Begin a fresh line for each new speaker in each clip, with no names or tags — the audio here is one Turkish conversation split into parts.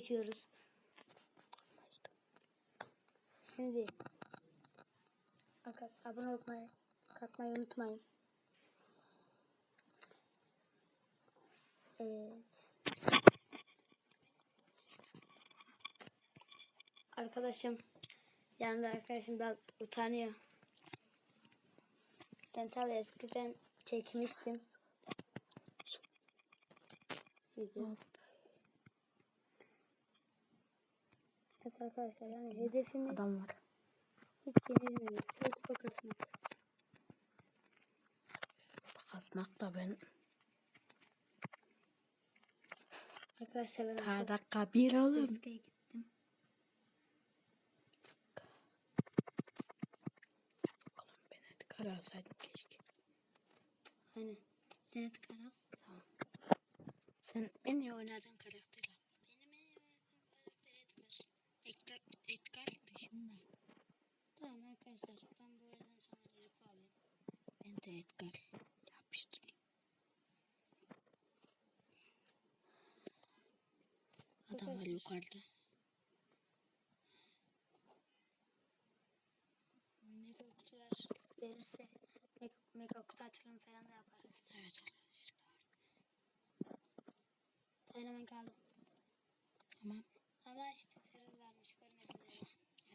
çekiyoruz. Şimdi arkadaşlar abone olmayı, katmayı unutmayın. Evet. Arkadaşım yanımda arkadaşım biraz utanıyor. Ben tabii eskiden çekmiştim. Video. Evet arkadaşlar yani hedefimiz
Adam var.
hiç yenilmemek. YouTube'a katmak.
Kasmak da ben.
Arkadaşlar ben
Ta dakika bir.
Eski'ye gittim.
Oğlum ben hadi karar alsaydım keşke.
Aynen. Senet Karal.
Tamam. Sen en iyi oynadığın karakter al.
Benim en iyi oynadığım karakter Edgar.
Edgar, Edgar dışında.
Tamam arkadaşlar ben bu oyundan sonra Rico alayım.
De Edgar. Yapıştırayım. Adam var
Arkadaşlar.
yukarıda.
Mega kutular verirse mega, mega kutu açılımı falan da yaparız.
Evet.
Dynamite aldım.
Tamam.
Ama işte terör varmış görmedim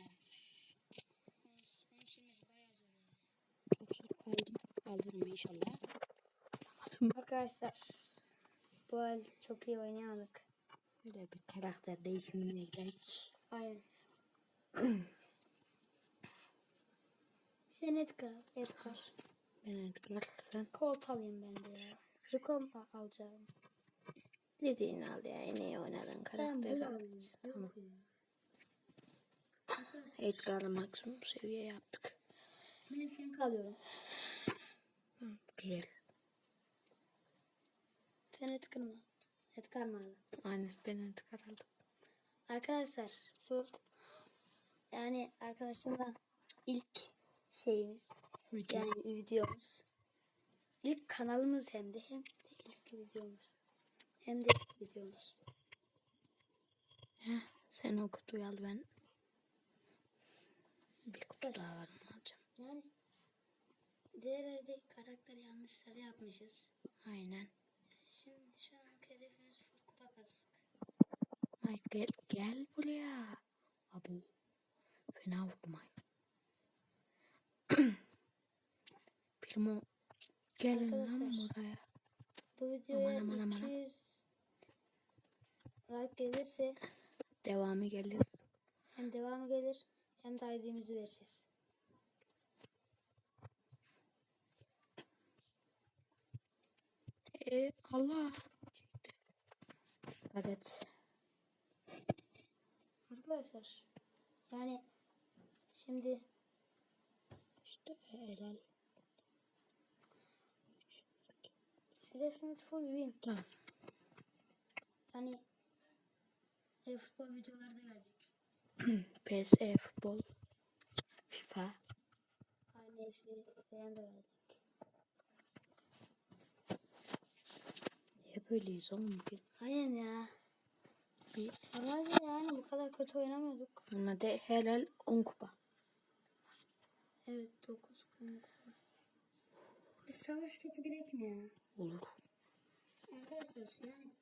ya.
He.
Onun, onun sürmesi bayağı zor ya.
Çok zor aldım. Alırım inşallah.
Arkadaşlar bu el çok iyi oynayamadık.
Böyle bir karakter değişimine gidelim.
Aynen. Senet Kral, Edgar.
Ben Edgar sen
Colt alayım ben de ya. Mu alacağım?
dediğini al ya. En iyi oynadığın
Ben
karakter
bunu
al. Tamam. Edgar'ı maksimum seviye yaptık.
ben Frank alıyorum.
Hı, güzel.
Sen mı? Edgar mı aldın?
Aynen ben Edgar aldım.
Arkadaşlar şu yani arkadaşımla ilk şeyimiz
Video.
yani videomuz. İlk kanalımız hem de hem de ilk videomuz. Hem de ilk videomuz.
Heh, sen o kutuyu al ben. Bir kutu daha var onu alacağım.
Yani diğerlerde karakter yanlışları yapmışız.
Aynen.
Şimdi şu an hedefimiz full kupa kazmak.
Ay gel, gel buraya. Abu. Fena vurdum ay. Primo. Gelin lan buraya.
Bu videoya
Aman, aman, aman.
200 like gelirse
Devamı gelir.
hem devamı gelir hem de ID'mizi vereceğiz.
E, Allah. Evet.
Arkadaşlar yani şimdi
İşte helal.
hedefimiz full win.
Tamam.
Yani e-futbol videoları da gelecek.
PS, futbol, FIFA.
Aynı hepsi gelecek.
Böyleyiz oğlum bugün?
Aynen ya.
Bir,
Normalde yani bu kadar kötü oynamıyorduk.
ona da helal 10 kupa.
Evet 9 kanka. Bir savaş topu gerek mi ya?
Olur.
Arkadaşlar yani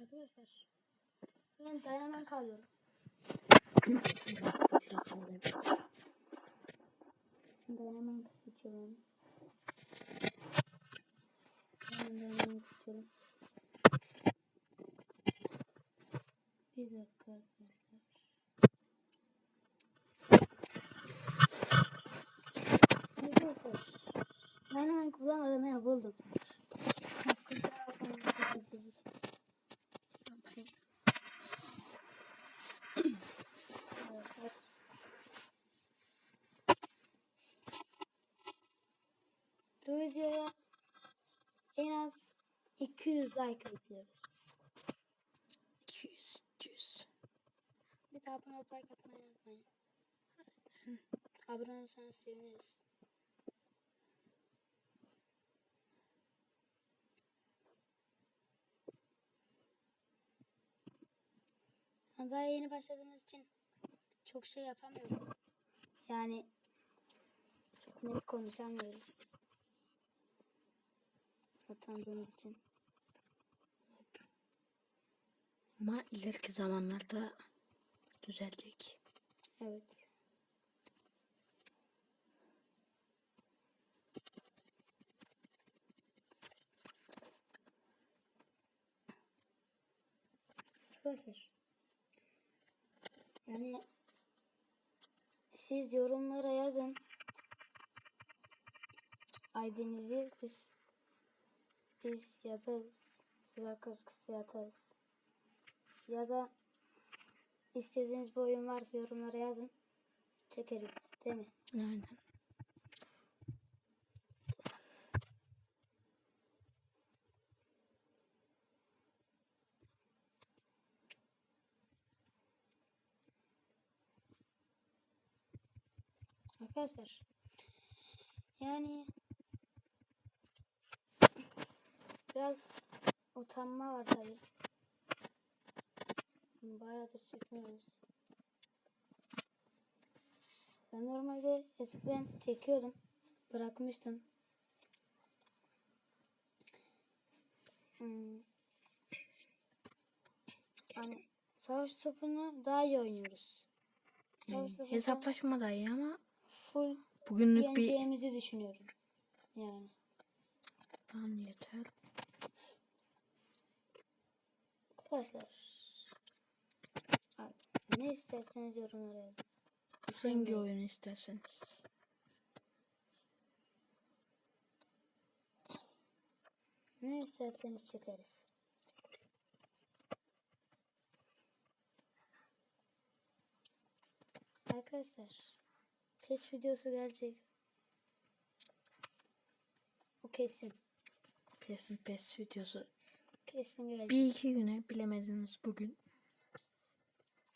Arkadaşlar ben dayanamam kalıyorum. Dayanamam seçiyorum. Ben dayanamam seçiyorum. Bir dakika arkadaşlar. Arkadaşlar ben hemen bulamadım ya buldum. Bu videoya en az 200 like bekliyoruz.
200, 200.
Bir daha abone olup like atmayı unutmayın. abone olursanız seviniriz. Daha yeni başladığımız için çok şey yapamıyoruz. Yani çok net konuşamıyoruz. Utandığımız için.
Ama ileriki zamanlarda düzelecek.
Evet. Arkadaşlar. Yani siz yorumlara yazın. ID'nizi biz biz yazarız. Sizler kaskısı atarız. Ya da istediğiniz bir oyun varsa yorumlara yazın. Çekeriz. Değil mi?
Aynen.
Arkadaşlar. Yani biraz utanma var tabii. Bayağıdır çekmiyoruz. Ben normalde eskiden çekiyordum. Bırakmıştım. Hmm. Yani savaş topunu daha iyi oynuyoruz.
Yani hesaplaşma da iyi ama
full
bugünlük bir
düşünüyorum. Yani.
Tamam yeter.
Arkadaşlar. Ne isterseniz yorumlara yazın.
Hangi oyunu isterseniz.
Ne isterseniz çekeriz. Arkadaşlar. Test videosu gelecek. O kesin.
Kesin pes videosu.
Kesin gelecek.
Bir iki güne bilemediniz bugün.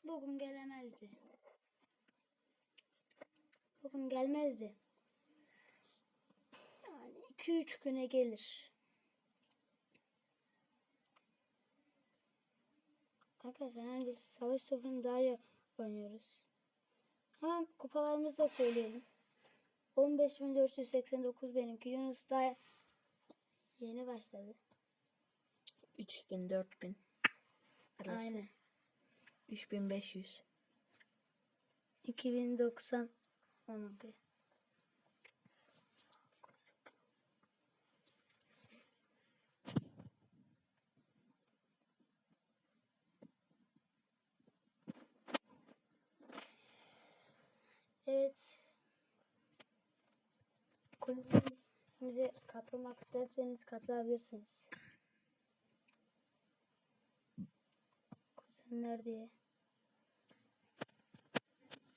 Bugün gelemezdi. Bugün gelmezdi. Yani 2-3 güne gelir. Arkadaşlar yani biz savaş topunu daha iyi oynuyoruz. Hemen kupalarımızı da söyleyelim. 15.489 benimki. Yunus daha yeni başladı.
3000 4000 arası.
Aynen.
3500.
2090 onunki. Evet. Kulübümüze katılmak isterseniz katılabilirsiniz.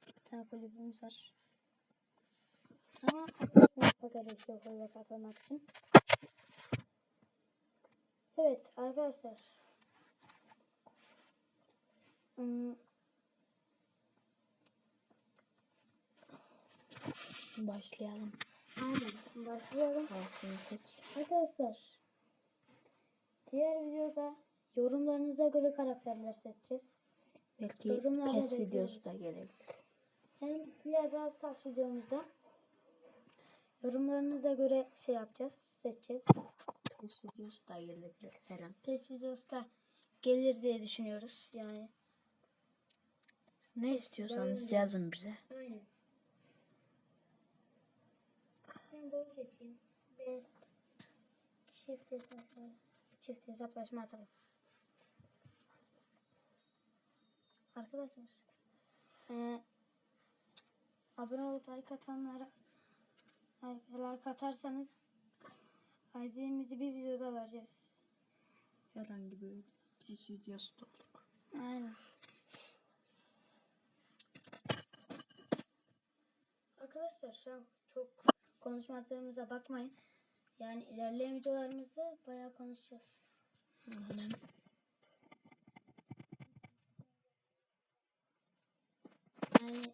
Bir tane kulübümüz var. Ama yapmak gerekiyor kulübe katılmak için. Evet arkadaşlar. Hmm,
Başlayalım.
Aynen. Başlayalım. Arkadaşlar. Diğer videoda yorumlarınıza göre karakterler seçeceğiz.
Belki
Yorumlarda
pes
bekliyoruz.
videosu da gelebilir.
Hem diğer Brawl Stars videomuzda yorumlarınıza göre şey yapacağız. Seçeceğiz.
Pes videosu da gelebilir her an.
PES videosu da gelir diye düşünüyoruz. Yani.
Ne istiyorsanız
böyle.
yazın bize.
Aynen. Ben bunu seçeyim. Ve çift hesaplaşma, çift hesaplaşma atalım. Arkadaşlar. eee, abone olup like atanlara like, like atarsanız ID'mizi bir videoda vereceğiz.
Herhangi bir pes videosu da olur.
Aynen. Arkadaşlar şu an çok konuşmadığımıza bakmayın. Yani ilerleyen videolarımızda bayağı konuşacağız.
Aynen.
Yani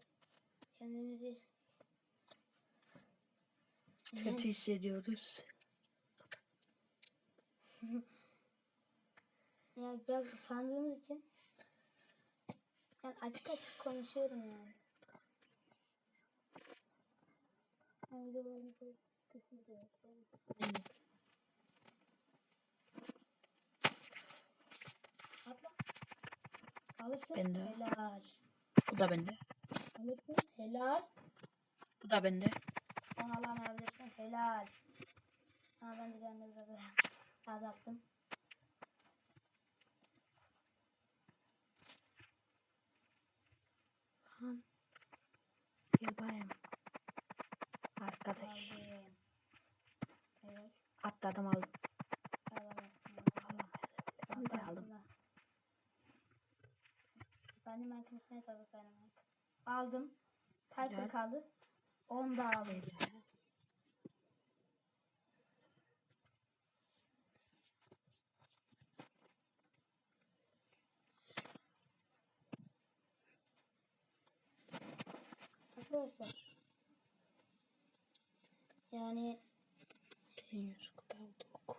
kendimizi
Kötü hissediyoruz.
yani biraz utandığımız için Yani açık açık konuşuyorum yani. Atla. Alırsın.
Ben de.
Helal.
Bu da bende.
Alırsın. Helal.
Bu da bende.
Onu alamayabilirsin. Helal. Ama ben de canını biraz azalttım.
Lan. Gel bayım. Arkadaş.
Aldım. Evet.
Atladım aldım.
Alamazsın.
Ben de aldım.
Makinesine tabii benim Aldım. Piper kaldı. 10 da aldım. Arkadaşlar. Yani
2100 kupa olduk.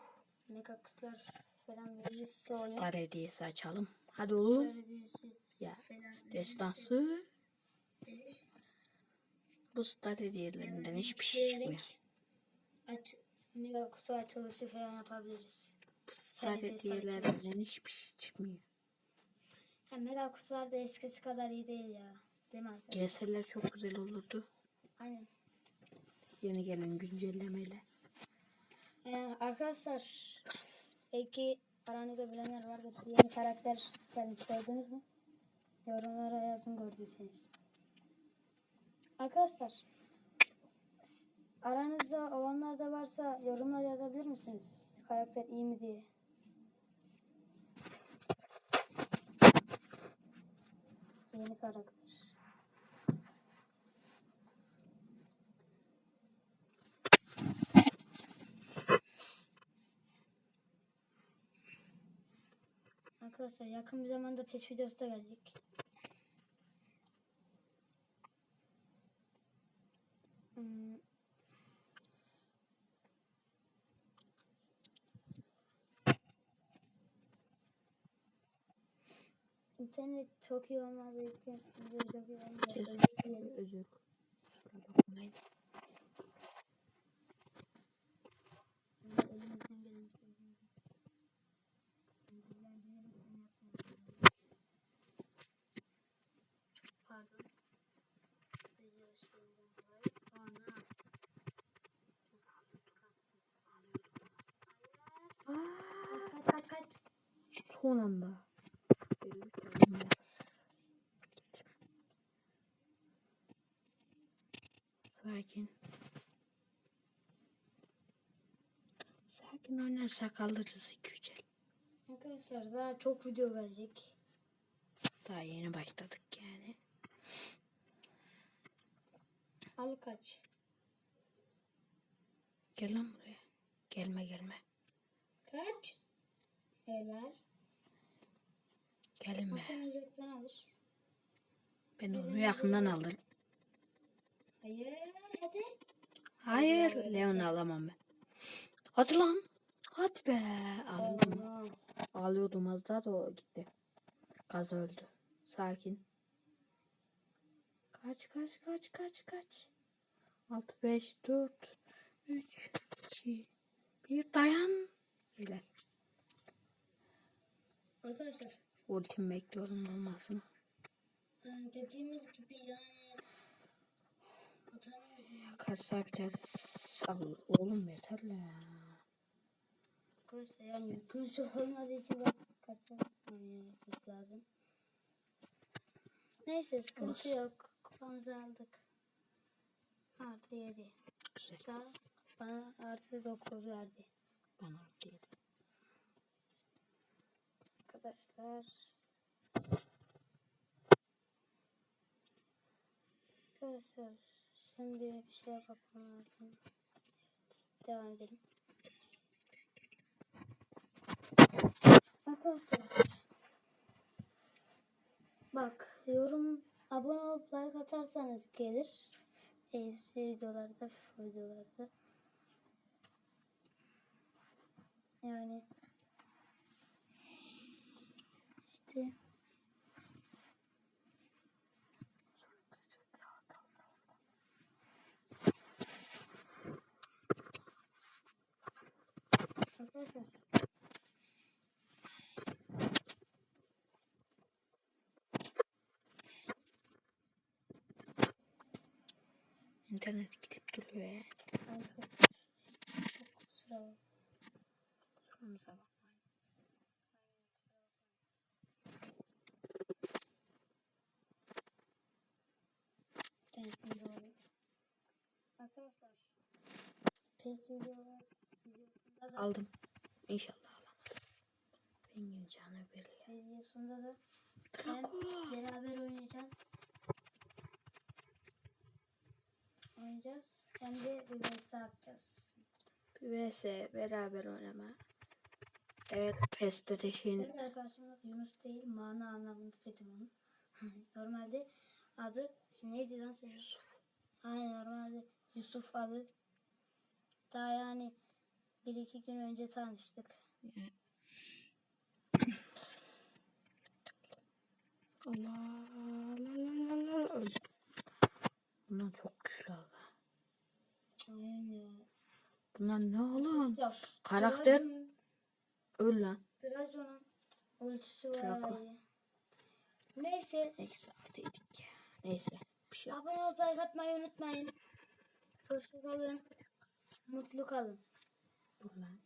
mega kutular falan oluyor.
Star hediyesi açalım. Hadi oğlum.
Hediyesi
Ya.
falan
Destansı. Bu star hediyelerinden hiçbir şey çıkmıyor.
Aç, mega kutu açılışı falan yapabiliriz.
Bu
hediyesi
hediyelerinden hiçbir şey çıkmıyor.
Ya mega kutular da eskisi kadar iyi değil ya. Değil mi arkadaşlar?
Çok güzel olurdu.
Aynen.
Yeni gelen güncellemeyle.
Ee, arkadaşlar belki aranızda bilenler vardır. Yeni karakter gelmiş gördünüz mü? Yorumlara yazın gördüyseniz. Arkadaşlar aranızda olanlar da varsa yorumlar yazabilir misiniz? Karakter iyi mi diye. Yeni karakter. Arkadaşlar yakın bir zamanda pet videosu da gelecek. İnternet çok iyi olmadığı için çok iyi olmadığı
özür. Kusura bakmayın.
elimizden gelen şey. Pardon. Video şeyinden dolayı. Sonra kaç kaç kaç.
Son anda. Sakin. Sakin oynarsak alırız 2
Arkadaşlar daha çok video gelecek.
Daha yeni başladık yani.
Al kaç.
Gel lan buraya. Gelme gelme.
Kaç? Helal.
Gelinme.
Hasan Ocak'tan alır.
Ben onu yakından alırım.
Hayır hadi.
Hayır Leon alamam ben. Hadi lan. Hadi be. Alıyordum.
Tamam.
Alıyordum az daha da o gitti. Gaz öldü. Sakin. Kaç kaç kaç kaç kaç. 6 5 4 3 2 1 dayan. Helal.
Arkadaşlar
Ultim bekliyorum olmasını.
e, dediğimiz gibi yani.
Kaç saat biteriz? Al, oğlum yeter ya.
Arkadaşlar yani yükümsü olmadığı için biraz olmamız lazım. Neyse sıkıntı
Olsun.
yok. Kupamızı aldık. Artı 7.
Güzel.
Daha bana artı 9 verdi.
Bana artı yedi.
Arkadaşlar. Arkadaşlar şimdi bir şey yapmam lazım. Evet, devam edelim. Arkadaşlar. Bak yorum abone olup like atarsanız gelir. Hepsi videolarda, videolarda. Yani işte Arkadaşlar
internet gidip duruyor ya.
Ay, çok,
Aldım. İnşallah alamadım. Rengin canı belli.
videosunda da beraber oynayacağız. Oynayacağız. Hem de bir vs atacağız.
vs beraber oynama. Evet PES'te de
Evet arkadaşımız Yunus değil mana anlamında dedim onu. normalde adı şimdi neydi lan? Yusuf. Aynen normalde Yusuf adı. Daha yani bir iki gün önce tanıştık.
Allah Allah Allah Allah. Bunlar çok güçlü aga.
Aynen ya.
Bunlar ne oğlum?
Ya,
Karakter-
Dragon-
Öl lan.
Dragon'un ultisi var.
Drago.
Neyse.
Neyse artık ya. Neyse. Bir şey
Abone olup like atmayı unutmayın. Hoşçakalın. Mutlu kalın.
Dur lan.